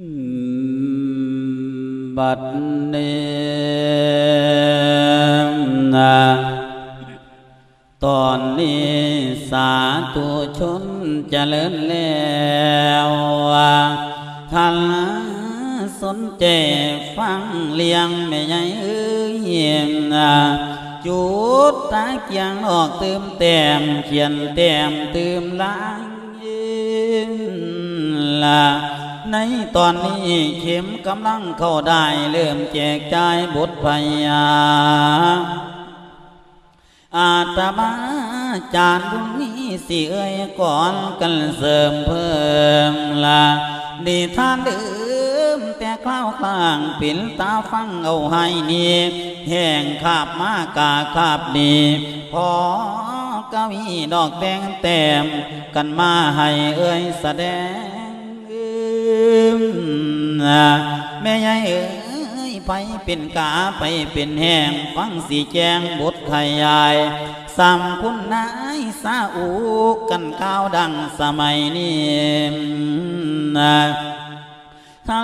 บัดนี้นะตอนนี้สาธุชนเจริญแล้วท่านสนใจฟังเลียงไม่ใหญ่เอ้ยนะจุดตาเกียงออกเติมแต้มเขียนแต้มเติมล้ายละ ในตอนนี้เข็มกำลังเข้าได้เริ่มแจกจ่ายบทพยา อาตมาจานตรงนี้สิเอ้ยก่อนกันเสริมเพิ่มละดีท่านเดิมแต่คล้าวข้างปิ่นตาฟังเอาให้นี่แห่งขาบมากาขาบดีพอกวีดอกแดงแต้มกันมาให้เอ้ยแสดง แม่ยายเอ้ยไปเป็นกาไปเป็นแห้งฟังสีแจงบทขยายสามคุณนายสาอูกันข้าวดังสมัยนี้นะถ้า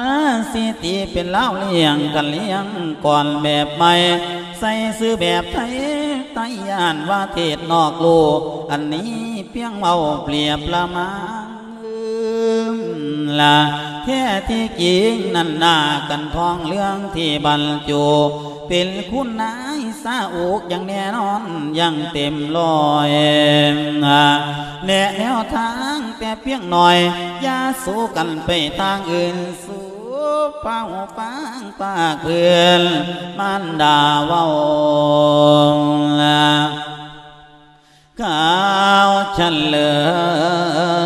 สีตีเป็นเล่าเลี้ยงกันเลี้ยงก่อนแบบใหม่ใส่ซื้อแบบไทยไตยานว่าเทศนอกโลก อันนี้เพียงเมาเปรียบละมาละ แท้ที่จริงนั่นนากันทองเรื่องที่บรรจุเป็นคุณนายสาอุกอย่างแน่นอนอย่างเต็มร้อยนะแน่แนวทางแต่เพียงหน่อยอย่าสู้กันไปทางอื่นสู้เป้าฟังปากเพื่อนมันด่าเว่าละข้าวฉันเลย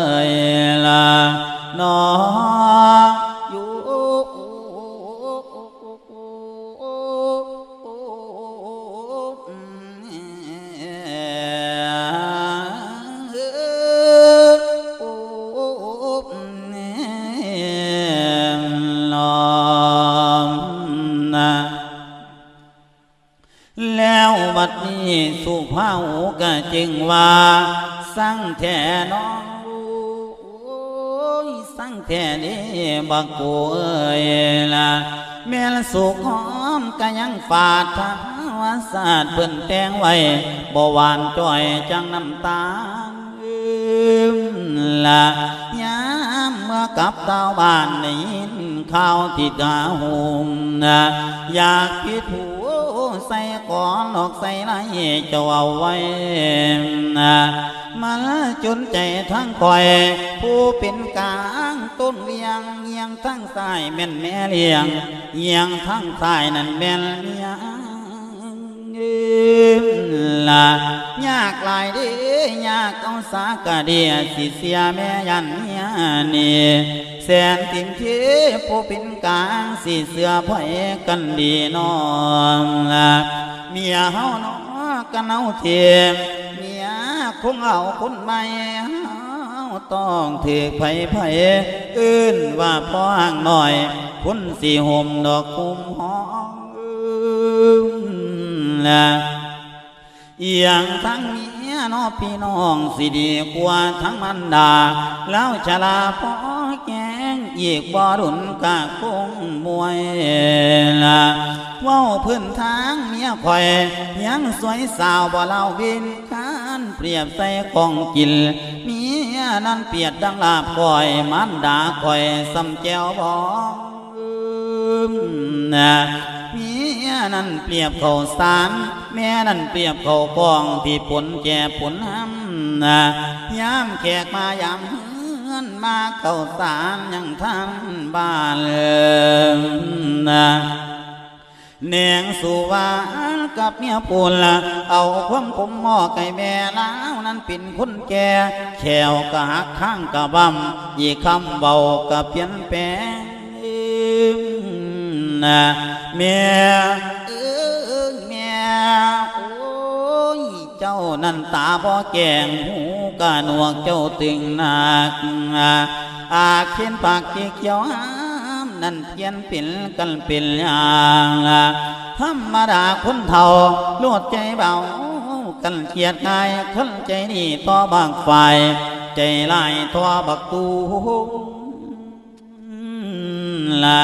ดนี้สุภาพก็จึงว่า สั่งแท่น้องโอ้ยสั่งแท่นี่บักกูเอ้ยล่ะแม่ละสุขหอมก็ยังฝาดทาวาสาดเพิ่นแตงไว้บ่หวานจ้อยจังน้ำตาละยามเมื่อกับดาวบ้านได้ยินข่าวที่ดาหุมนะอยากพิดหู ใส่ก่อนออกใส่ไรเจ้าเอาไว้มันจนใจทั้งคอย ผู้เป็นกลางต้นเลียงเอียงทั้งสายแม่นแม่เลียงเอียงทั้งสายนั่นแม่นเลียง ละยากหลายด้ยากเอาสากะเดียสิเสียแม่ยันเมียนี่แสนติมเทผู้เป็นกลางสิเสือไผกันดีน้องละเมียเฮาน้อกันเอาเทียมเมียคงเอาคนใหม่เฮาต้องถือไผไผอื่นว่าพ่อห่างหน่อย คุณสีห่มดอกคุมห้อง ละเอียงทั้งเมียน้อพี่น้องสิดีกว่าทั้งมันดาแล้วชลาพ่อแกงอีกบ่รุนกะคงมวยละว้าพื้นทางเมียคอยยังสวยสาวบ่เล่าวินคานเปรียบใส่กองกินเมียนั้นเปียดดังลาบคอยมันดาคอยสำแจวบองนะ นั้นเปรียบเขาสาร แม่นั้นเปรียบเขาวกองที่ผลแก่ผลห้ำนะยามแขกมายามเฮือนมาเขาสารยังทันบ้านเลยนะแนงสุวากับเมียปูนละเอาความคมหม้อไก่แม่ล้าวนั้นเป็นคนแก่แขวกะหักข้างกะบำยีคำเบากะเปลี่ยนแปลงนะ แม่เออแม่โอ้ยเจ้านั่นตาพ่อแกงหูกะหนวกเจ้าตึงหนักอาเขียนปากเขียวหานั่นเพียนเป็นกันเป็นอย่างธรรมดาคนเท่าลวดใจเบากันเกียดกายคนใจดีต่อบางฝ่ายใจลายต่อบักตูละ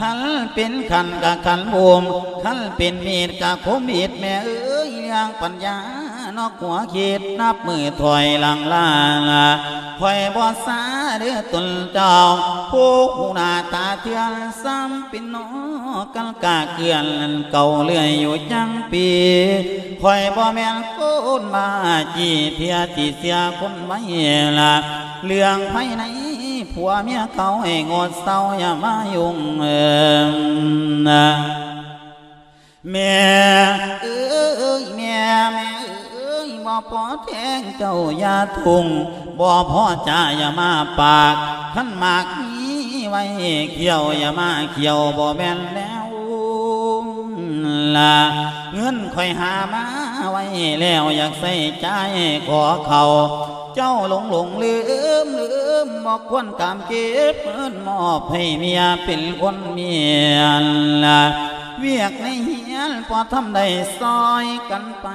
ขันเป็นขันกับขันบูมขันเป็นมีดกับคมมีดแม่เอ้ยเรื่องปัญญานอกหัวคิดนับมือถอยหลังลาละคอยบอสาเดือตุนเจ้าผู้หูหน้าตาเทือนซ้ำเป็นนอกันกาเกลือนเก่าเลื่อยอยู่จังปีคอยบ่แม่นโกนมาจีเทียจีเสียคนไว้ละเรื่องภายใน ผัวเมียเขาให้งดเศร้าอย่ามายุ่งเอิมนะแม่เอ้ยแม่แม่เอ้ยบ่พอแทงเจ้าอย่าทุ่งบ่พอจ่าอย่ามาปากขันมากนี้ไว้เขียวอย่ามาเขียวบ่แม่นแล้วละเงินค่อยหามาไว้แล้วอยากใส่ใจขอเขา เจ้าหลงหลงลืมลืมบอกควรกามเก็บเงินมอบให้เมียเป็นคนเมียละเวียกในเฮียนพอทำได้ซอยกันไป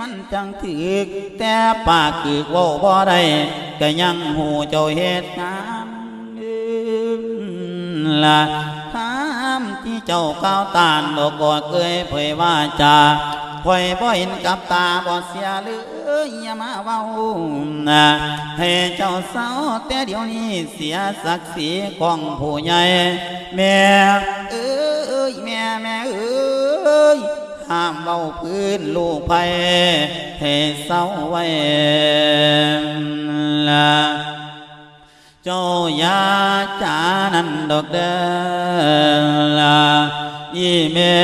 มันจังถึก แต่ปากคือกว่าบ่ได้ก็ยังหูเจ้าเหตุงานละถามที่เจ้าก้าวตานดอกกอดเคยเผยว่าจา คอยบ่เห็นกับตาบ่เสียเลยอย่ามาเว้านให้เจ้าเศร้าแต่เดี๋ยวนี้เสียศักดิ์ศรีของผู้ใหญ่ แม่เอ้ยแม่แม่เอ้ยห้ามเบาพื้นลูกไผ่ให้เศร้าไว้ละเจ้ายาจานันดอกเดละอีแม่